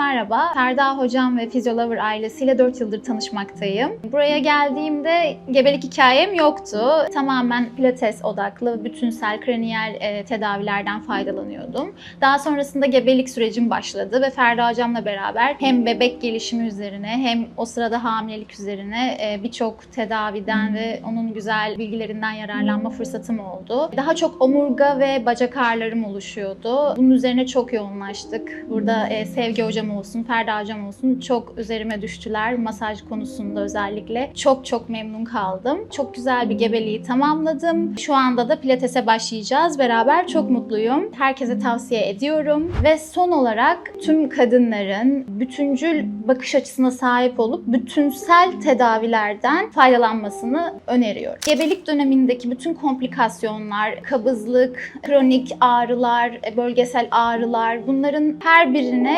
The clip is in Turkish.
Merhaba, Ferda Hocam ve Physiolover ailesiyle 4 yıldır tanışmaktayım. Buraya geldiğimde gebelik hikayem yoktu. Tamamen pilates odaklı, bütünsel kraniyel e, tedavilerden faydalanıyordum. Daha sonrasında gebelik sürecim başladı ve Ferda Hocam'la beraber hem bebek gelişimi üzerine hem o sırada hamilelik üzerine e, birçok tedaviden ve onun güzel bilgilerinden yararlanma fırsatım oldu. Daha çok omurga ve bacak ağrılarım oluşuyordu. Bunun üzerine çok yoğunlaştık. Burada e, Sevgi Hocam olsun, Ferda Hocam olsun çok üzerime düştüler. Masaj konusunda özellikle. Çok çok memnun kaldım. Çok güzel bir gebeliği tamamladım. Şu anda da pilatese başlayacağız. Beraber çok mutluyum. Herkese tavsiye ediyorum. Ve son olarak tüm kadınların bütüncül bakış açısına sahip olup bütünsel tedavilerden faydalanmasını öneriyorum. Gebelik dönemindeki bütün komplikasyonlar, kabızlık, kronik ağrılar, bölgesel ağrılar bunların her birine